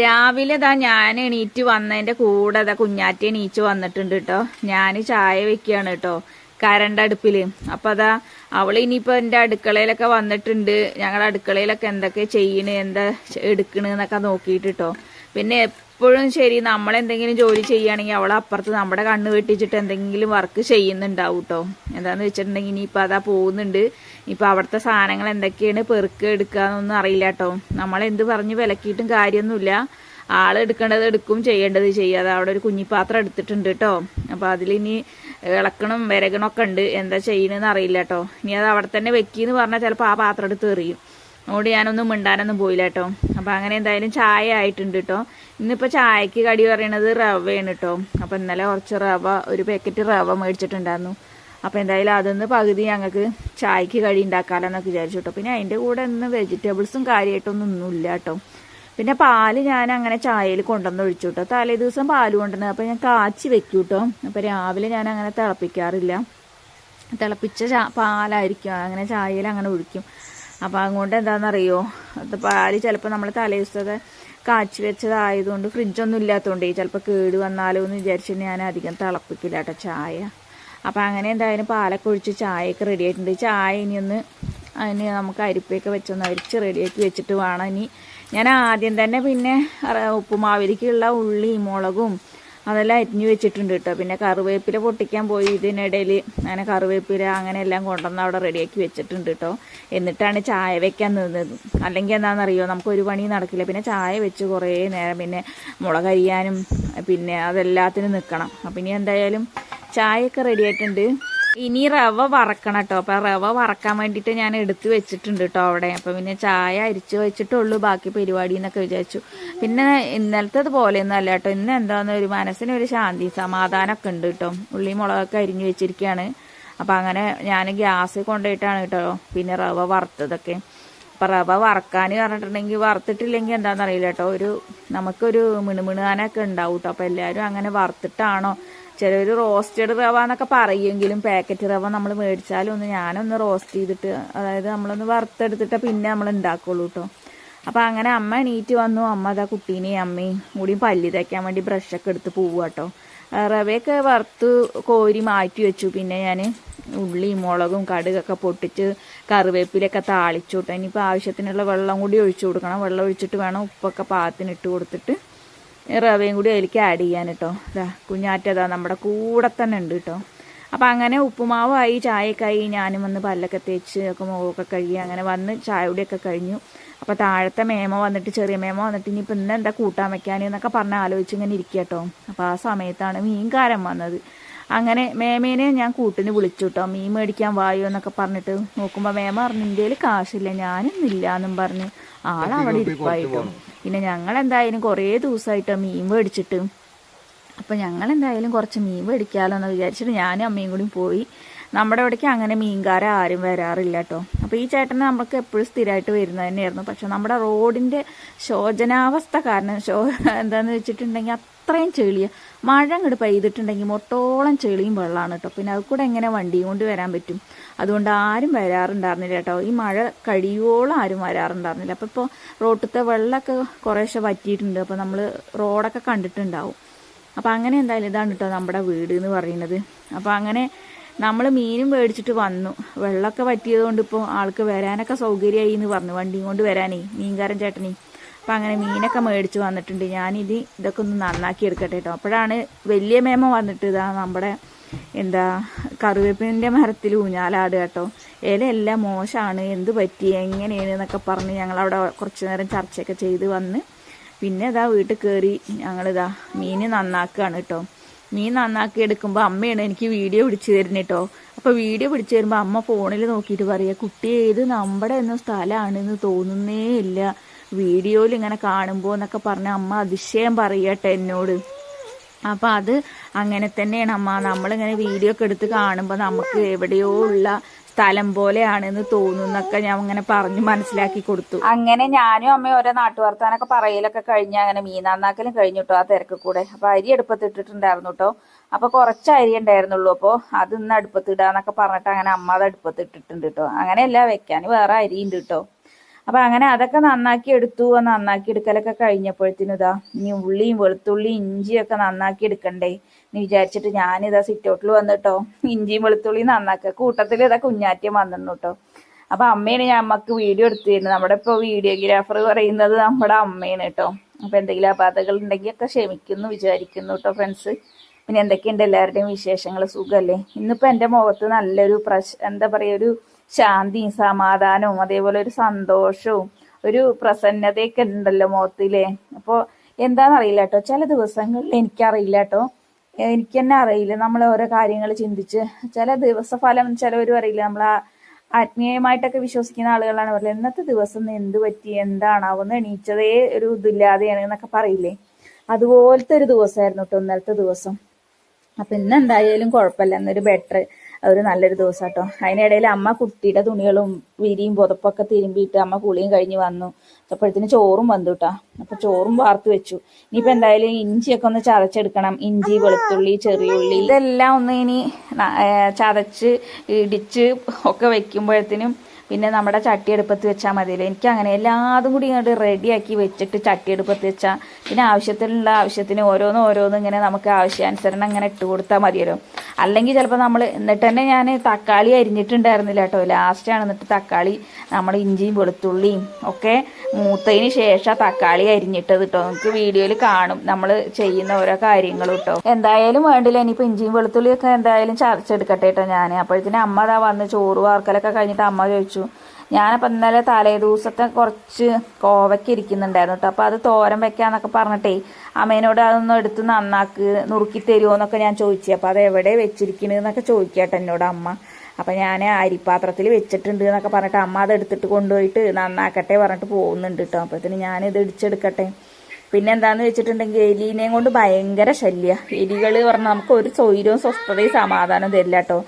രാവിലെ ഇതാ ഞാൻ എണീറ്റ് വന്നതിന്റെ കൂടെ ഇതാ കുഞ്ഞാറ്റി എണീറ്റ് വന്നിട്ടുണ്ട് കേട്ടോ ഞാൻ ചായ വെക്കുകയാണ് കേട്ടോ കരണ്ട് അടുപ്പിൽ. അപ്പൊ അതാ അവൾ ഇനിയിപ്പോ എന്റെ അടുക്കളയിലൊക്കെ വന്നിട്ടുണ്ട്. ഞങ്ങളുടെ അടുക്കളയിലൊക്കെ എന്തൊക്കെ ചെയ്യണ് എന്താ എടുക്കണെന്നൊക്കെ നോക്കിയിട്ട് കേട്ടോ പിന്നെ എപ്പോഴും ശരി നമ്മളെന്തെങ്കിലും ജോലി ചെയ്യുകയാണെങ്കിൽ അവളെ അപ്പുറത്ത് നമ്മുടെ കണ്ണ് വെട്ടിച്ചിട്ട് എന്തെങ്കിലും വർക്ക് ചെയ്യുന്നുണ്ടാവും കേട്ടോ എന്താന്ന് വെച്ചിട്ടുണ്ടെങ്കിൽ ഇനിയിപ്പോൾ അതാ പോകുന്നുണ്ട്. ഇപ്പൊ അവിടുത്തെ സാധനങ്ങൾ എന്തൊക്കെയാണ് പെറുക്ക് എടുക്കാന്നൊന്നും അറിയില്ല കേട്ടോ. നമ്മളെന്ത് പറഞ്ഞ് വിലക്കിയിട്ടും കാര്യമൊന്നുമില്ല. ആൾ എടുക്കേണ്ടത് എടുക്കും ചെയ്യേണ്ടത് ചെയ്യാതെ അവിടെ ഒരു കുഞ്ഞിപ്പാത്രം എടുത്തിട്ടുണ്ട് കേട്ടോ. അപ്പൊ അതിലിനി ഇളക്കണം വിരകണമൊക്കെ ഉണ്ട്. എന്താ ചെയ്യണെന്ന് അറിയില്ല കേട്ടോ. ഇനി അത് അവിടെ തന്നെ വെക്കിന്ന് പറഞ്ഞാൽ ചിലപ്പോൾ ആ പാത്രം എടുത്ത് എറിയും. അതുകൊണ്ട് ഞാനൊന്നും മിണ്ടാനൊന്നും പോയില്ല കേട്ടോ അപ്പൊ അങ്ങനെ എന്തായാലും ചായ ആയിട്ടുണ്ട് കേട്ടോ ഇന്നിപ്പോ ചായക്ക് കടി പറയണത് റവയാണ് കേട്ടോ അപ്പൊ ഇന്നലെ കുറച്ച് റവ ഒരു പാക്കറ്റ് റവ മേടിച്ചിട്ടുണ്ടായിരുന്നു. അപ്പൊ എന്തായാലും അതൊന്ന് പകുതി ഞങ്ങൾക്ക് ചായക്ക് കടി ഉണ്ടാക്കാലെന്നൊക്കെ വിചാരിച്ചു കേട്ടോ പിന്നെ അതിന്റെ കൂടെ ഇന്ന് വെജിറ്റബിൾസും കാര്യമായിട്ടൊന്നും ഒന്നുമില്ല കേട്ടോ പിന്നെ പാൽ ഞാൻ അങ്ങനെ ചായയിൽ കൊണ്ടുവന്ന് ഒഴിച്ചു കേട്ടോ തലേ ദിവസം പാൽ കൊണ്ടുവന്നത് അപ്പൊ ഞാൻ കാച്ചി വെക്കും കേട്ടോ അപ്പോൾ രാവിലെ ഞാൻ അങ്ങനെ തിളപ്പിക്കാറില്ല. തിളപ്പിച്ച പാലായിരിക്കും. അങ്ങനെ ചായയിൽ അങ്ങനെ ഒഴിക്കും. അപ്പം അതുകൊണ്ട് എന്താണെന്നറിയോ? അത് പാൽ ചിലപ്പോൾ നമ്മൾ തലേദിവസത്തെ കാച്ചി വെച്ചതായതുകൊണ്ട് ഫ്രിഡ്ജൊന്നും ഇല്ലാത്തതുകൊണ്ട് ചിലപ്പോൾ കേട് വന്നാലോ എന്ന് വിചാരിച്ചു ഞാൻ അധികം തിളപ്പിക്കില്ല കേട്ടോ ചായ. അപ്പോൾ അങ്ങനെ എന്തായാലും പാലൊക്കെ ഒഴിച്ച് ചായയൊക്കെ റെഡി ആയിട്ടുണ്ട്. ചായ ഇനി ഒന്ന് അതിന് നമുക്ക് അരിപ്പൊക്കെ വെച്ചൊന്ന് അരിച്ച് റെഡിയാക്കി വെച്ചിട്ട് വേണം ഇനി. ഞാൻ ആദ്യം തന്നെ പിന്നെ ഉപ്പുമാവിലേക്കുള്ള ഉള്ളി മുളകും അതെല്ലാം അരിഞ്ഞു വെച്ചിട്ടുണ്ട് കേട്ടോ പിന്നെ കറിവേപ്പില പൊട്ടിക്കാൻ പോയി ഇതിനിടയിൽ. അങ്ങനെ കറിവേപ്പില അങ്ങനെ എല്ലാം കൊണ്ടുവന്ന് അവിടെ റെഡിയാക്കി വെച്ചിട്ടുണ്ട് കേട്ടോ എന്നിട്ടാണ് ചായ വെക്കാൻ നിന്നത്. അല്ലെങ്കിൽ എന്താണെന്നറിയോ നമുക്ക് ഒരു പണി നടക്കില്ല. പിന്നെ ചായ വെച്ച് കുറേ നേരം പിന്നെ മുളക് അരിയാനും പിന്നെ അതെല്ലാത്തിനും നിൽക്കണം അപ്പം ഇനി എന്തായാലും ചായയൊക്കെ റെഡി ആയിട്ടുണ്ട്. ഇനി റവ വറക്കണം കേട്ടോ. അപ്പൊ റവ വറക്കാൻ വേണ്ടിയിട്ട് ഞാൻ എടുത്തു വെച്ചിട്ടുണ്ട് കേട്ടോ അവിടെ. അപ്പൊ പിന്നെ ചായ അരിച്ചു വെച്ചിട്ടുള്ളൂ. ബാക്കി പരിപാടി എന്നൊക്കെ വിചാരിച്ചു. പിന്നെ ഇന്നലത്തെ പോലെയൊന്നും അല്ല കേട്ടോ. ഇന്ന് എന്താന്ന് ഒരു മനസ്സിന് ഒരു ശാന്തി സമാധാനമൊക്കെ ഉണ്ട് കേട്ടോ. ഉള്ളി മുളകൊക്കെ അരിഞ്ഞു വെച്ചിരിക്കുകയാണ്. അപ്പൊ അങ്ങനെ ഞാൻ ഗ്യാസ് കൊണ്ടുപോയിട്ടാണ് കേട്ടോ പിന്നെ റവ വറുത്തതൊക്കെ. അപ്പൊ റവ വറക്കാൻ പറഞ്ഞിട്ടുണ്ടെങ്കിൽ വറുത്തിട്ടില്ലെങ്കിൽ എന്താണെന്നറിയില്ല കേട്ടോ. ഒരു നമുക്കൊരു മിണുമിണുകാനൊക്കെ ഉണ്ടാവും കേട്ടോ. അപ്പൊ എല്ലാവരും അങ്ങനെ വറുത്തിട്ടാണോ ചിലർ റോസ്റ്റഡ് റവ എന്നൊക്കെ പറയുമെങ്കിലും പാക്കറ്റ് റവ നമ്മൾ മേടിച്ചാലും ഒന്ന് ഞാനൊന്ന് റോസ്റ്റ് ചെയ്തിട്ട് അതായത് നമ്മളൊന്ന് വറുത്തെടുത്തിട്ട് പിന്നെ നമ്മൾ ഉണ്ടാക്കുള്ളൂ കേട്ടോ അപ്പം അങ്ങനെ അമ്മ എണീറ്റ് വന്നു. അമ്മ അതാ കുട്ടീനെയും അമ്മയും കൂടിയും പല്ലി തയ്ക്കാൻ വേണ്ടി ബ്രഷൊക്കെ എടുത്ത് പോവുക കേട്ടോ റവയൊക്കെ വറുത്ത് കോരി മാറ്റി വെച്ചു. പിന്നെ ഞാൻ ഉള്ളിയും മുളകും കടുകൊക്കെ പൊട്ടിച്ച് കറിവേപ്പിലൊക്കെ താളിച്ചു കേട്ടോ ഇനിയിപ്പോൾ ആവശ്യത്തിനുള്ള വെള്ളം കൂടി ഒഴിച്ചു കൊടുക്കണം. വെള്ളം ഒഴിച്ചിട്ട് വേണം ഉപ്പൊക്കെ പാകത്തിന് ഇട്ട് കൊടുത്തിട്ട് റവയും കൂടി അതിലേക്ക് ആഡ് ചെയ്യാൻ കേട്ടോ ഇതാ കുഞ്ഞാറ്റതാ നമ്മുടെ കൂടെ തന്നെ ഉണ്ട് കേട്ടോ അപ്പം അങ്ങനെ ഉപ്പുമാവായി ചായക്കായി ഞാനും വന്ന് പല്ലൊക്കെ തേച്ച് ഒക്കെ മുഖമൊക്കെ കഴുകി അങ്ങനെ വന്ന് ചായയുടെയൊക്കെ കഴിഞ്ഞു. അപ്പം താഴത്തെ മേമ വന്നിട്ട് ചെറിയ മേമ വന്നിട്ട് ഇനിയിപ്പോൾ ഇന്ന് എന്താ കൂട്ടാൻ വെക്കാൻ എന്നൊക്കെ പറഞ്ഞ് ആലോചിച്ച് ഇങ്ങനെ ഇരിക്കുക കേട്ടോ അപ്പോൾ ആ സമയത്താണ് മീൻകാരൻ വന്നത്. അങ്ങനെ മേമേനെ ഞാൻ കൂട്ടിന് വിളിച്ചു കേട്ടോ മീൻ മേടിക്കാൻ വായോ എന്നൊക്കെ പറഞ്ഞിട്ട് നോക്കുമ്പോൾ മേമ പറഞ്ഞു ഇന്ത്യയിൽ കാശില്ല ഞാനൊന്നില്ല എന്നും പറഞ്ഞ് ആളവിടെ ഇരിപ്പായിട്ടോ പിന്നെ ഞങ്ങൾ എന്തായാലും കുറേ ദിവസമായിട്ടോ മീൻ മേടിച്ചിട്ട്. അപ്പോൾ ഞങ്ങൾ എന്തായാലും കുറച്ച് മീൻ മേടിക്കാമല്ലോ എന്ന് വിചാരിച്ചിട്ട് ഞാനും അമ്മയും കൂടി പോയി. നമ്മുടെ ഇവിടേക്ക് അങ്ങനെ മീൻകാരെ ആരും വരാറില്ല കേട്ടോ അപ്പോൾ ഈ ചേട്ടന് നമുക്ക് എപ്പോഴും സ്ഥിരമായിട്ട് വരുന്നത് തന്നെയായിരുന്നു. പക്ഷെ നമ്മുടെ റോഡിന്റെ ശോചനാവസ്ഥ കാരണം ശോ എന്താണെന്ന് വെച്ചിട്ടുണ്ടെങ്കിൽ അത്രയും ചെളിയ മഴ അങ്ങോട്ട് പെയ്തിട്ടുണ്ടെങ്കിൽ മൊട്ടോളം ചെളിയും വെള്ളമാണ് കേട്ടോ. പിന്നെ അത് കൂടെ എങ്ങനെ വണ്ടിയും കൊണ്ട് വരാൻ പറ്റും? അതുകൊണ്ട് ആരും വരാറുണ്ടായിരുന്നില്ല കേട്ടോ. ഈ മഴ കഴിയുവോളം ആരും വരാറുണ്ടായിരുന്നില്ല. അപ്പോൾ ഇപ്പോൾ റോട്ടിലത്തെ വെള്ളമൊക്കെ കുറേശ്ശെ വറ്റിയിട്ടുണ്ട്. അപ്പോൾ നമ്മൾ റോഡൊക്കെ കണ്ടിട്ടുണ്ടാവും. അപ്പോൾ അങ്ങനെ എന്തായാലും ഇതാണ് കേട്ടോ നമ്മുടെ വീട് എന്ന് പറയുന്നത്. അപ്പോൾ അങ്ങനെ നമ്മൾ മീനും മേടിച്ചിട്ട് വന്നു. വെള്ളമൊക്കെ പറ്റിയതുകൊണ്ട് ഇപ്പോൾ ആൾക്ക് വരാനൊക്കെ സൗകര്യമായി എന്ന് പറഞ്ഞു. വണ്ടിയും കൊണ്ട് വരാനേ. മീൻകാരൻ ചേട്ടനേ. അപ്പം അങ്ങനെ മീനൊക്കെ മേടിച്ച് വന്നിട്ടുണ്ട്. ഞാനിത് ഇതൊക്കെ ഒന്ന് നന്നാക്കി എടുക്കട്ടെ കേട്ടോ അപ്പോഴാണ് വലിയ മേമ വന്നിട്ട് ഇതാ നമ്മുടെ എന്താ കറിവേപ്പിന്റെ മരത്തിൽ ഊഞ്ഞാലാട് കേട്ടോ ഇലയെല്ലാം മോശമാണ് എന്ത് പറ്റി? എങ്ങനെയാണ് എന്നൊക്കെ പറഞ്ഞ് ഞങ്ങളവിടെ കുറച്ച് നേരം ചർച്ചയൊക്കെ ചെയ്ത് വന്ന് പിന്നെ ഇതാ വീട്ടിൽ കയറി ഞങ്ങളിതാ മീൻ നന്നാക്കുകയാണ് കേട്ടോ മീൻ നന്നാക്കി എടുക്കുമ്പോൾ അമ്മയാണ് എനിക്ക് വീഡിയോ പിടിച്ചു തരുന്നത് കേട്ടോ അപ്പോൾ വീഡിയോ പിടിച്ചു തരുമ്പോൾ അമ്മ ഫോണിൽ നോക്കിയിട്ട് പറയുക കുട്ടി ഏത് നമ്മുടെ എന്ന സ്ഥലമാണെന്ന് തോന്നുന്നേ ഇല്ല. വീഡിയോയിൽ ഇങ്ങനെ കാണുമ്പോൾ എന്നൊക്കെ പറഞ്ഞ അമ്മ അതിശയം പറയട്ടെ എന്നോട്. അപ്പൊ അത് അങ്ങനെ തന്നെയാണ് അമ്മ. നമ്മളിങ്ങനെ വീഡിയോ ഒക്കെ എടുത്ത് കാണുമ്പോൾ നമുക്ക് എവിടെയോ ഉള്ള സ്ഥലം പോലെയാണെന്ന് തോന്നുന്നൊക്കെ ഞാൻ അങ്ങനെ പറഞ്ഞു മനസ്സിലാക്കി കൊടുത്തു. അങ്ങനെ ഞാനും അമ്മയും ഓരോ നാട്ടുവർത്താനൊക്കെ പറയലൊക്കെ കഴിഞ്ഞ് അങ്ങനെ മീനാന്നാക്കലും കഴിഞ്ഞു കേട്ടോ ആ തിരക്ക് കൂടെ. അപ്പൊ അരി അടുപ്പത്തിട്ടിട്ടുണ്ടായിരുന്നു കേട്ടോ അപ്പൊ കുറച്ച് അരി ഉണ്ടായിരുന്നുള്ളൂ. അപ്പോൾ അത് ഇന്ന് അടുപ്പത്തിടാന്നൊക്കെ പറഞ്ഞിട്ട് അങ്ങനെ അമ്മ അത് അടുപ്പത്തിട്ടിട്ടുണ്ട് കേട്ടോ അങ്ങനെയല്ല വെക്കാൻ വേറെ അരി ഉണ്ട് കേട്ടോ അപ്പൊ അങ്ങനെ അതൊക്കെ നന്നാക്കി എടുത്തു നന്നാക്കി എടുക്കലൊക്കെ കഴിഞ്ഞപ്പോഴത്തേനും ഇതാ ഇനി ഉള്ളിയും വെളുത്തുള്ളിയും ഇഞ്ചിയൊക്കെ നന്നാക്കി എടുക്കണ്ടേ എന്ന് വിചാരിച്ചിട്ട് ഞാനിതാ സിറ്റൗട്ടിൽ വന്നിട്ടോ. ഇഞ്ചിയും വെളുത്തുള്ളിയും നന്നാക്കുക കൂട്ടത്തിൽ ഇതാ കുഞ്ഞാറ്റം വന്നിരുന്നു കേട്ടോ അപ്പൊ അമ്മയാണ് ഞാൻ അമ്മയ്ക്ക് വീഡിയോ എടുത്തു തരുന്നത് നമ്മുടെ ഇപ്പൊ വീഡിയോഗ്രാഫർ പറയുന്നത് നമ്മുടെ അമ്മയാണ് കേട്ടോ അപ്പൊ എന്തെങ്കിലും അപാധകൾ ഉണ്ടെങ്കിൽ ഒക്കെ ക്ഷമിക്കുന്നു വിചാരിക്കുന്നു കേട്ടോ ഫ്രണ്ട്സ് പിന്നെ എന്തൊക്കെയുണ്ട് എല്ലാവരുടെയും വിശേഷങ്ങൾ? സുഖമല്ലേ ഇന്നിപ്പോ എന്റെ മുഖത്ത് നല്ലൊരു പ്രശ് എന്താ പറയാ ഒരു ശാന്തിയും സമാധാനവും അതേപോലെ ഒരു സന്തോഷവും ഒരു പ്രസന്നതയൊക്കെ ഉണ്ടല്ലോ മുഖത്തിലെ. അപ്പോൾ എന്താണെന്നറിയില്ല കേട്ടോ ചില ദിവസങ്ങളിൽ എനിക്കറിയില്ല കേട്ടോ എനിക്ക് തന്നെ അറിയില്ല. നമ്മൾ ഓരോ കാര്യങ്ങൾ ചിന്തിച്ച് ചില ദിവസഫലം ചിലവർ അറിയില്ല നമ്മൾ ആത്മീയമായിട്ടൊക്കെ വിശ്വസിക്കുന്ന ആളുകളാണ് പറയുന്നത് ഇന്നത്തെ ദിവസം എന്ത് പറ്റി? എന്താണാവുന്ന എണീച്ചതേ ഒരു ഇതില്ലാതെയാണ് എന്നൊക്കെ പറയില്ലേ? അതുപോലത്തെ ഒരു ദിവസമായിരുന്നു കേട്ടോ ഇന്നലത്തെ ദിവസം. അപ്പൊ ഇന്ന് എന്തായാലും കുഴപ്പമില്ല. എന്നൊരു ബെറ്റർ ഒരു നല്ലൊരു ദിവസം കേട്ടോ അതിനിടയിൽ അമ്മ കുട്ടിയുടെ തുണികളും വിരിയും പുതപ്പൊക്കെ തിരുമ്പിയിട്ട് അമ്മ കുളിയും കഴിഞ്ഞ് വന്നു. അപ്പോഴത്തേന് ചോറും വന്നു കേട്ടോ അപ്പൊ ചോറും വാർത്ത് വെച്ചു. ഇനിയിപ്പോ എന്തായാലും ഇഞ്ചിയൊക്കെ ഒന്ന് ചതച്ചെടുക്കണം. ഇഞ്ചി വെളുത്തുള്ളി ചെറിയുള്ളി ഇതെല്ലാം ഒന്ന് ഇനി ചതച്ച് ഇടിച്ച് ഒക്കെ വെക്കുമ്പോഴത്തേനും പിന്നെ നമ്മുടെ ചട്ടിയെടുപ്പത്ത് വെച്ചാൽ മതിയല്ലോ. എനിക്ക് അങ്ങനെ എല്ലാതും കൂടി ഇങ്ങോട്ട് റെഡിയാക്കി വെച്ചിട്ട് ചട്ടിയെടുപ്പത്ത് വെച്ചാൽ പിന്നെ ആവശ്യത്തിനുള്ള ആവശ്യത്തിന് ഓരോന്ന് ഓരോന്ന് ഇങ്ങനെ നമുക്ക് ആവശ്യാനുസരണം അങ്ങനെ ഇട്ട് കൊടുത്താൽ മതിയല്ലോ. അല്ലെങ്കിൽ ചിലപ്പോൾ നമ്മൾ എന്നിട്ട് തന്നെ ഞാൻ തക്കാളി അരിഞ്ഞിട്ടുണ്ടായിരുന്നില്ല കേട്ടോ. ലാസ്റ്റാണ് എന്നിട്ട് തക്കാളി നമ്മൾ ഇഞ്ചിയും വെളുത്തുള്ളിയും ഒക്കെ മൂത്തതിന് ശേഷം തക്കാളി അരിഞ്ഞിട്ടത് കേട്ടോ നമുക്ക് വീഡിയോയിൽ കാണും. നമ്മൾ ചെയ്യുന്ന ഓരോ കാര്യങ്ങളും കേട്ടോ എന്തായാലും വേണ്ടില്ല. ഇനിയിപ്പോൾ ഇഞ്ചിയും വെളുത്തുള്ളിയൊക്കെ എന്തായാലും ചതച്ചെടുക്കട്ടെ കേട്ടോ ഞാൻ അപ്പോഴത്തേന് അമ്മ അതാ വന്ന് ചോറ് വാർക്കലൊക്കെ കഴിഞ്ഞിട്ട് അമ്മ ചോദിച്ചു. ഞാനപ്പോൾ ഇന്നലെ തലേ ദിവസത്തെ കുറച്ച് കോവയ്ക്ക് ഇരിക്കുന്നുണ്ടായിരുന്നു കേട്ടോ അപ്പോൾ അത് തോരം വെക്കാന്നൊക്കെ പറഞ്ഞിട്ടേ അമ്മേനോട് അതൊന്നും എടുത്ത് നന്നാക്ക് നുറുക്കി തരുമോ എന്നൊക്കെ ഞാൻ ചോദിച്ചു. അപ്പോൾ അത് എവിടെ വെച്ചിരിക്കണെന്നൊക്കെ ചോദിക്കട്ടെ എന്നോട് അമ്മ. അപ്പം ഞാൻ അരിപ്പാത്രത്തിൽ വെച്ചിട്ടുണ്ട് എന്നൊക്കെ പറഞ്ഞിട്ട് അമ്മ അത് എടുത്തിട്ട് കൊണ്ടുപോയിട്ട് നന്നാക്കട്ടെ പറഞ്ഞിട്ട് പോകുന്നുണ്ട് കേട്ടോ അപ്പോഴത്തേന് ഞാനിത് ഇടിച്ചെടുക്കട്ടെ. പിന്നെ എന്താന്ന് വെച്ചിട്ടുണ്ടെങ്കിൽ എലീനെയും കൊണ്ട് ഭയങ്കര ശല്യ. എലികൾ പറഞ്ഞാൽ നമുക്ക് ഒരു സ്വൈരവും സ്വസ്ഥതയും സമാധാനം തരില്ല കേട്ടോ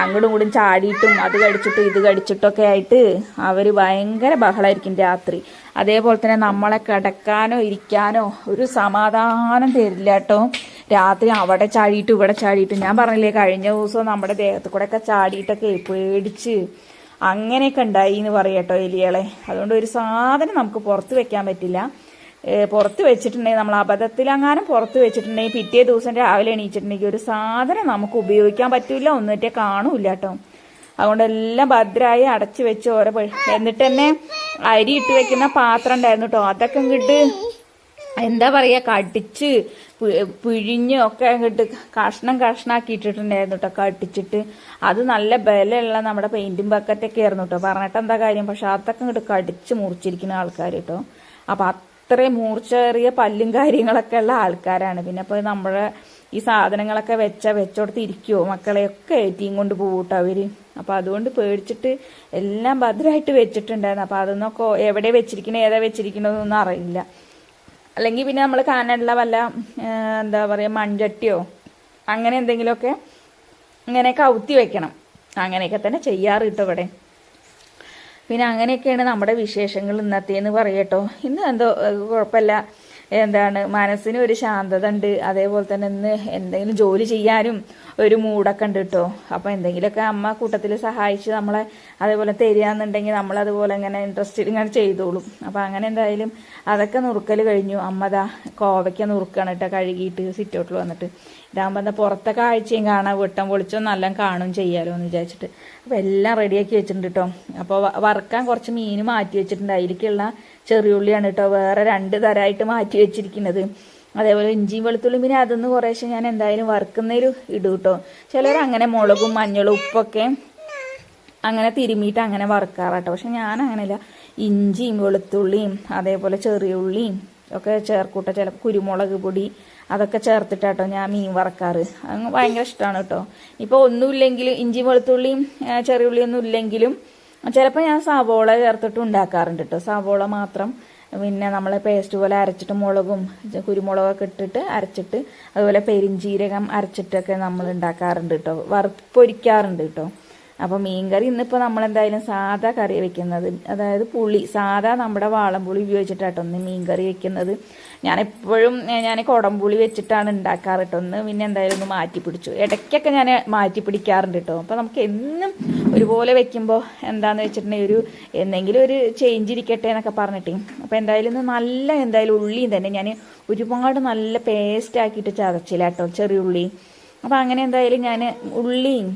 അങ്ങോട്ടും ഇങ്ങോട്ടും ചാടിയിട്ടും അത് കടിച്ചിട്ടും ഇത് കടിച്ചിട്ടൊക്കെ ആയിട്ട് അവർ ഭയങ്കര ബഹളമായിരിക്കും രാത്രി. അതേപോലെ തന്നെ നമ്മളെ കിടക്കാനോ ഇരിക്കാനോ ഒരു സമാധാനം തരില്ല കേട്ടോ രാത്രി അവിടെ ചാടിയിട്ടും ഇവിടെ ചാടിയിട്ടും. ഞാൻ പറഞ്ഞില്ലേ കഴിഞ്ഞ ദിവസം നമ്മുടെ ദേഹത്ത് കൂടെ ഒക്കെ ചാടിയിട്ടൊക്കെ പേടിച്ച് അങ്ങനെയൊക്കെ ഉണ്ടായി എന്ന് പറയട്ടോ എലികളെ. അതുകൊണ്ട് ഒരു സാധനം നമുക്ക് പുറത്ത് വെക്കാൻ പറ്റില്ല. പുറത്ത് വെച്ചിട്ടുണ്ടെങ്കിൽ നമ്മൾ അബദ്ധത്തിലങ്ങാനും പുറത്ത് വെച്ചിട്ടുണ്ടെങ്കിൽ പിറ്റേ ദിവസം രാവിലെ എണീച്ചിട്ടുണ്ടെങ്കിൽ ഒരു സാധനം നമുക്ക് ഉപയോഗിക്കാൻ പറ്റില്ല ഒന്നിട്ടേ കാണൂല കേട്ടോ. അതുകൊണ്ട് എല്ലാം ഭദ്രമായി അടച്ചു വെച്ച് ഓരോ എന്നിട്ട് തന്നെ അരി ഇട്ട് വെക്കുന്ന പാത്രം ഉണ്ടായിരുന്നു കേട്ടോ. അതൊക്കെ ഇങ്ങോട്ട് എന്താ പറയാ കടിച്ച് പിഴിഞ്ഞ് ഒക്കെ അങ്ങോട്ട് കഷ്ണം കഷ്ണാക്കി ഇട്ടിട്ടുണ്ടായിരുന്നു കേട്ടോ കടിച്ചിട്ട്. അത് നല്ല ബലമുള്ള നമ്മുടെ പെയിന്റും ബക്കറ്റൊക്കെ ആയിരുന്നു കേട്ടോ പറഞ്ഞിട്ട് എന്താ കാര്യം? പക്ഷെ അതൊക്കെ ഇങ്ങോട്ട് കടിച്ച് മുറിച്ചിരിക്കുന്ന ആൾക്കാർ കേട്ടോ അപ്പൊ അത്രയും മൂർച്ചേറിയ പല്ലും കാര്യങ്ങളൊക്കെ ഉള്ള ആൾക്കാരാണ്. പിന്നെ അപ്പോൾ നമ്മുടെ ഈ സാധനങ്ങളൊക്കെ വെച്ച വെച്ചോടത്ത് ഇരിക്കുവോ മക്കളെയൊക്കെ ഏറ്റിയും കൊണ്ട് പോകൂട്ടോ അവർ. അപ്പൊ അതുകൊണ്ട് പേടിച്ചിട്ട് എല്ലാം ഭദ്രമായിട്ട് വെച്ചിട്ടുണ്ടായിരുന്നു. അപ്പൊ അതൊന്നൊക്കെ എവിടെ വെച്ചിരിക്കണേ ഏതാ വെച്ചിരിക്കണതൊന്നും അറിയില്ല. അല്ലെങ്കിൽ പിന്നെ നമ്മൾ കാനുള്ള വല്ല എന്താ പറയുക മൺചട്ടിയോ അങ്ങനെ എന്തെങ്കിലുമൊക്കെ ഇങ്ങനെ കൗത്തി വെക്കണം. അങ്ങനെയൊക്കെ തന്നെ ചെയ്യാറ് കേട്ടോ ഇവിടെ. പിന്നെ അങ്ങനെയൊക്കെയാണ് നമ്മുടെ വിശേഷങ്ങൾ ഇന്നത്തേന്ന് പറയട്ടോ ഇന്ന് എന്തോ കുഴപ്പമില്ല. എന്താണ് മനസ്സിന് ഒരു ശാന്തത ഉണ്ട്. അതേപോലെ തന്നെ ഇന്ന് എന്തെങ്കിലും ജോലി ചെയ്യാനും ഒരു മൂടൊക്കെ ഉണ്ട് കേട്ടോ അപ്പൊ എന്തെങ്കിലുമൊക്കെ അമ്മ കൂട്ടത്തിൽ സഹായിച്ച് നമ്മളെ അതേപോലെ തരികയെന്നുണ്ടെങ്കിൽ നമ്മൾ അതുപോലെ ഇങ്ങനെ ഇൻട്രസ്റ്റ് ഇങ്ങനെ ചെയ്തോളും. അപ്പൊ അങ്ങനെ എന്തായാലും അതൊക്കെ നുറുക്കൽ കഴിഞ്ഞു. അമ്മ ദാ കോവയ്ക്ക നുറുക്കാണ് കേട്ടോ കഴുകിയിട്ട് സിറ്റൗട്ടിൽ വന്നിട്ട്. ഇതാകുമ്പോൾ എന്താ പുറത്തെ കാഴ്ചയും കാണാം വെട്ടം പൊളിച്ചോ നല്ല കാണും ചെയ്യാലോ എന്ന് വിചാരിച്ചിട്ട്. അപ്പോൾ എല്ലാം റെഡിയാക്കി വെച്ചിട്ടുണ്ട് കേട്ടോ അപ്പോൾ വറുക്കാൻ കുറച്ച് മീൻ മാറ്റി വെച്ചിട്ടുണ്ട്. അതിലേക്കുള്ള ചെറിയുള്ളിയാണ് കേട്ടോ. വേറെ രണ്ട് തരമായിട്ട് മാറ്റി വെച്ചിരിക്കുന്നത്. അതേപോലെ ഇഞ്ചി വെളുത്തുള്ളിയും പിന്നെ അതൊന്ന് കുറേശ്ശെ ഞാൻ എന്തായാലും വറുക്കുന്നതിൽ ഇടും കേട്ടോ. ചിലർ അങ്ങനെ മുളകും മഞ്ഞളും ഉപ്പൊക്കെ അങ്ങനെ തിരുമ്മിയിട്ട് അങ്ങനെ വറുക്കാറാട്ടോ പക്ഷെ ഞാൻ അങ്ങനെയല്ല. ഇഞ്ചിയും വെളുത്തുള്ളിയും അതേപോലെ ചെറിയ ഉള്ളിയും ഒക്കെ ചേർക്കൂട്ട. ചില കുരുമുളക് പൊടി അതൊക്കെ ചേർത്തിട്ടാട്ടോ ഞാൻ മീൻ വറക്കാറ്. അങ്ങ് ഭയങ്കര ഇഷ്ടമാണ് കേട്ടോ. ഇപ്പോൾ ഒന്നുമില്ലെങ്കിൽ ഇഞ്ചി വെളുത്തുള്ളിയും ചെറിയ ഉള്ളിയൊന്നും ഇല്ലെങ്കിലും ചിലപ്പോൾ ഞാൻ സവോള ചേർത്തിട്ട് ഉണ്ടാക്കാറുണ്ട് കേട്ടോ സവോള മാത്രം പിന്നെ നമ്മൾ പേസ്റ്റ് പോലെ അരച്ചിട്ട് മുളകും കുരുമുളകൊക്കെ ഇട്ടിട്ട് അരച്ചിട്ട് അതുപോലെ പെരിഞ്ചീരകം അരച്ചിട്ടൊക്കെ നമ്മൾ ഉണ്ടാക്കാറുണ്ട് കേട്ടോ വറുപ്പൊരിക്കാറുണ്ട് കേട്ടോ അപ്പോൾ മീൻകറി ഇന്നിപ്പോൾ നമ്മളെന്തായാലും സാധാ കറി വെക്കുന്നത്. അതായത് പുളി. സാധാ നമ്മുടെ വാളംപുളി ഉപയോഗിച്ചിട്ടാട്ടോ ഒന്ന് മീൻകറി വെക്കുന്നത്. ഞാൻ എപ്പോഴും ഞാൻ കുടംപുളി വെച്ചിട്ടാണ് ഉണ്ടാക്കാറ് കേട്ടോ ഒന്ന് പിന്നെ എന്തായാലും ഒന്ന് മാറ്റി പിടിച്ചു. ഇടയ്ക്കൊക്കെ ഞാൻ മാറ്റി പിടിക്കാറുണ്ട് കേട്ടോ അപ്പോൾ നമുക്ക് എന്നും ഒരുപോലെ വെക്കുമ്പോൾ എന്താന്ന് വെച്ചിട്ടുണ്ടെങ്കിൽ ഒരു എന്തെങ്കിലും ഒരു ചേഞ്ച് ഇരിക്കട്ടെ എന്നൊക്കെ പറഞ്ഞിട്ട്. അപ്പോൾ എന്തായാലും നല്ല എന്തായാലും ഉള്ളിയും തന്നെ ഞാൻ ഒരുപാട് നല്ല പേസ്റ്റ് ആക്കിയിട്ട് ചതച്ചില്ല കേട്ടോ ചെറിയ ഉള്ളി. അപ്പോൾ അങ്ങനെ എന്തായാലും ഞാൻ ഉള്ളിയും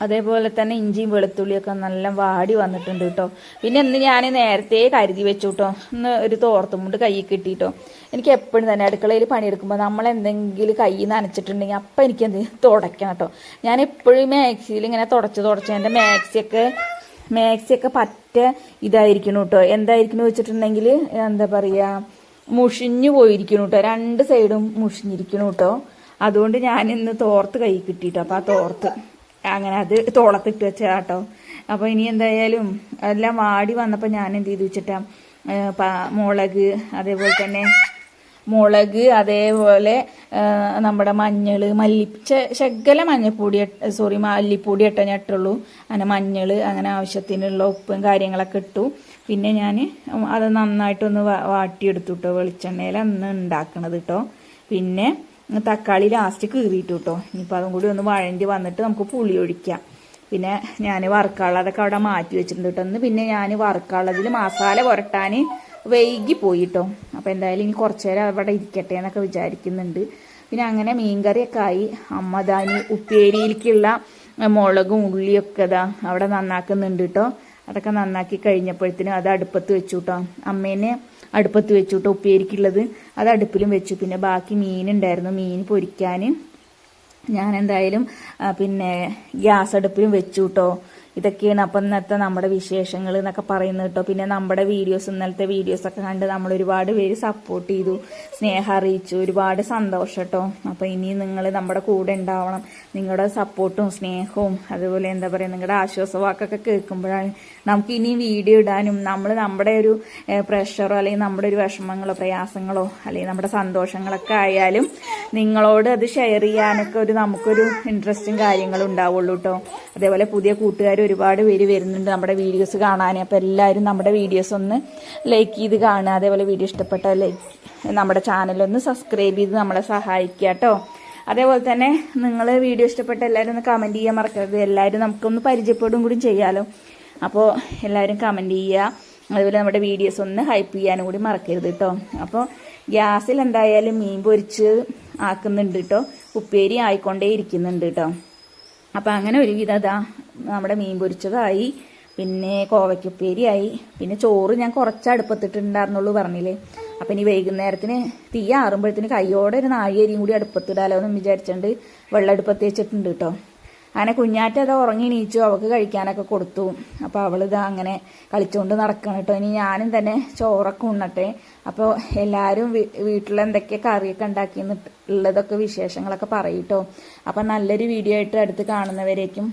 അതേപോലെ തന്നെ ഇഞ്ചിയും വെളുത്തുള്ളിയൊക്കെ നല്ല വാടി വന്നിട്ടുണ്ട് കേട്ടോ. പിന്നെ ഇന്ന് ഞാൻ നേരത്തെ കരുതി വെച്ചു കേട്ടോ. ഇന്ന് ഒരു തോർത്തുമുണ്ട് കൈ കിട്ടിയിട്ടോ എനിക്ക് എപ്പോഴും തന്നെ അടുക്കളയിൽ പണിയെടുക്കുമ്പോൾ നമ്മൾ എന്തെങ്കിലും കൈ നനച്ചിട്ടുണ്ടെങ്കിൽ അപ്പം എനിക്ക് എന്ത് തുടയ്ക്കണം കേട്ടോ. ഞാൻ എപ്പോഴും മാക്സിയിൽ ഇങ്ങനെ തുടച്ച് തുടച്ച് എന്റെ മാക്സിയൊക്കെ മാക്സിയൊക്കെ പറ്റ ഇതായിരിക്കണം കേട്ടോ. എന്തായിരിക്കണം വെച്ചിട്ടുണ്ടെങ്കിൽ എന്താ പറയുക മുഷിഞ്ഞു പോയിരിക്കണം കേട്ടോ. രണ്ട് സൈഡും മുഷിഞ്ഞിരിക്കണം കേട്ടോ. അതുകൊണ്ട് ഞാൻ ഇന്ന് തോർത്ത് കൈ കിട്ടിയിട്ടോ അപ്പോൾ ആ തോർത്ത് അങ്ങനെ അത് തോളത്തിട്ട് വെച്ച കേട്ടോ അപ്പോൾ ഇനി എന്തായാലും എല്ലാം വാടി വന്നപ്പോൾ ഞാൻ എന്ത് ചെയ്തു വെച്ചിട്ടാ മുളക് അതേപോലെ തന്നെ മുളക് അതേപോലെ നമ്മുടെ മഞ്ഞൾ മല്ലി ശകല മഞ്ഞപ്പൊടി സോറി മല്ലിപ്പൊടി ഇട്ട ഞട്ടുള്ളൂ അങ്ങനെ മഞ്ഞൾ അങ്ങനെ ആവശ്യത്തിനുള്ള ഉപ്പും കാര്യങ്ങളൊക്കെ ഇട്ടു. പിന്നെ ഞാൻ അത് നന്നായിട്ടൊന്ന് വാട്ടിയെടുത്തു കേട്ടോ വെളിച്ചെണ്ണയിൽ അന്ന് ഉണ്ടാക്കണത് കേട്ടോ പിന്നെ തക്കാളി ലാസ്റ്റ് കീറിയിട്ടു കേട്ടോ ഇനിയിപ്പോൾ അതും കൂടി ഒന്ന് വഴണ്ടി വന്നിട്ട് നമുക്ക് പുളി ഒഴിക്കാം. പിന്നെ ഞാൻ വറുക്കാനുള്ളതൊക്കെ അവിടെ മാറ്റി വെച്ചിട്ടുണ്ട് കേട്ടോ പിന്നെ ഞാൻ വറുക്കാനുള്ളതിൽ മസാല പുരട്ടാൻ വൈകി പോയി കേട്ടോ അപ്പോൾ എന്തായാലും ഇനി കുറച്ച് നേരം അവിടെ ഇരിക്കട്ടെ എന്നൊക്കെ വിചാരിക്കുന്നുണ്ട്. പിന്നെ അങ്ങനെ മീൻകറിയൊക്കെ ആയി. അമ്മ ദാനി ഉപ്പേരിയിലേക്കുള്ള മുളകും ഉള്ളിയൊക്കെ ഇതാ അവിടെ നന്നാക്കുന്നുണ്ട് കേട്ടോ അതൊക്കെ നന്നാക്കി കഴിഞ്ഞപ്പോഴത്തേനും അത് അടുപ്പത്ത് വെച്ചു കേട്ടോ അമ്മേനെ അടുപ്പത്ത് വെച്ചു കേട്ടോ ഉപ്പേരിക്കുള്ളത്. അത് അടുപ്പിലും വെച്ചു. പിന്നെ ബാക്കി മീനുണ്ടായിരുന്നു. മീൻ പൊരിക്കാൻ ഞാൻ എന്തായാലും പിന്നെ ഗ്യാസ് അടുപ്പിലും വെച്ചു കേട്ടോ ഇതൊക്കെയാണ് അപ്പം ഇന്നത്തെ നമ്മുടെ വിശേഷങ്ങൾ എന്നൊക്കെ പറയുന്നത് കേട്ടോ. പിന്നെ നമ്മുടെ വീഡിയോസ് ഇന്നലത്തെ വീഡിയോസൊക്കെ കണ്ട് നമ്മൾ ഒരുപാട് പേര് സപ്പോർട്ട് ചെയ്തു സ്നേഹം അറിയിച്ചു ഒരുപാട് സന്തോഷം കേട്ടോ. അപ്പോൾ ഇനി നിങ്ങൾ നമ്മുടെ കൂടെ ഉണ്ടാവണം. നിങ്ങളുടെ സപ്പോർട്ടും സ്നേഹവും അതുപോലെ എന്താ പറയുക നിങ്ങളുടെ ആശ്വാസവാക്കൊക്കെ കേൾക്കുമ്പോഴാണ് നമുക്ക് ഇനി വീഡിയോ ഇടാനും നമ്മൾ നമ്മുടെ ഒരു പ്രഷറോ അല്ലെങ്കിൽ നമ്മുടെ ഒരു വിഷമങ്ങളോ പ്രയാസങ്ങളോ അല്ലെങ്കിൽ നമ്മുടെ സന്തോഷങ്ങളൊക്കെ ആയാലും നിങ്ങളോട് അത് ഷെയർ ചെയ്യാനൊക്കെ ഒരു നമുക്കൊരു ഇൻട്രസ്റ്റും കാര്യങ്ങളും ഉണ്ടാവുള്ളൂ കേട്ടോ. അതേപോലെ പുതിയ കൂട്ടുകാർ ഒരുപാട് പേര് വരുന്നുണ്ട് നമ്മുടെ വീഡിയോസ് കാണാൻ അപ്പോൾ എല്ലാവരും നമ്മുടെ വീഡിയോസ് ഒന്ന് ലൈക്ക് ചെയ്ത് കാണുക. അതേപോലെ വീഡിയോ ഇഷ്ടപ്പെട്ട ലൈക്ക് നമ്മുടെ ചാനലൊന്ന് സബ്സ്ക്രൈബ് ചെയ്ത് നമ്മളെ സഹായിക്കുക കേട്ടോ അതേപോലെ തന്നെ നിങ്ങൾ വീഡിയോ ഇഷ്ടപ്പെട്ട എല്ലാവരും ഒന്ന് കമന്റ് ചെയ്യാൻ മറക്കരുത്. എല്ലാവരും നമുക്കൊന്ന് പരിചയപ്പെടും കൂടി ചെയ്യാമല്ലോ അപ്പോൾ എല്ലാവരും കമന്റ് ചെയ്യുക അതുപോലെ നമ്മുടെ വീഡിയോസ് ഒന്ന് ഹൈപ്പ് ചെയ്യാനും കൂടി മറക്കരുത് കേട്ടോ അപ്പോൾ ഗ്യാസിൽ എന്തായാലും മീൻ പൊരിച്ച് ആക്കുന്നുണ്ട് കേട്ടോ ഉപ്പേരി ആയിക്കൊണ്ടേ ഇരിക്കുന്നുണ്ട് കേട്ടോ അപ്പം അങ്ങനെ ഒരു അതാ നമ്മുടെ മീൻ പൊരിച്ചതായി. പിന്നെ കോവയ്ക്കുപ്പേരിയായി. പിന്നെ ചോറ് ഞാൻ കുറച്ച് അടുപ്പത്തിട്ടുണ്ടായിരുന്നുള്ളൂ പറഞ്ഞില്ലേ. അപ്പം ഇനി വൈകുന്നേരത്തിന് തീ ആറുമ്പോഴത്തേന് കയ്യോടെ ഒരു നാഴിയരിയും കൂടി അടുപ്പത്തിടാലോ എന്ന് വിചാരിച്ചുകൊണ്ട് വെള്ളം അടുപ്പത്ത് വെച്ചിട്ടുണ്ട് കേട്ടോ അങ്ങനെ കുഞ്ഞാറ്റ അത് ഉറങ്ങി എണീച്ചു അവൾക്ക് കഴിക്കാനൊക്കെ കൊടുത്തു. അപ്പോൾ അവളിതാ അങ്ങനെ കളിച്ചുകൊണ്ട് നടക്കണം കേട്ടോ ഇനി ഞാനും തന്നെ ചോറൊക്കെ ഉണ്ണട്ടെ. അപ്പോൾ എല്ലാവരും വീട്ടിൽ എന്തൊക്കെ കറിയൊക്കെ ഉണ്ടാക്കി ഉള്ളതൊക്കെ വിശേഷങ്ങളൊക്കെ പറയും കേട്ടോ അപ്പം നല്ലൊരു വീഡിയോ ആയിട്ട് അടുത്ത് കാണുന്നവരേക്കും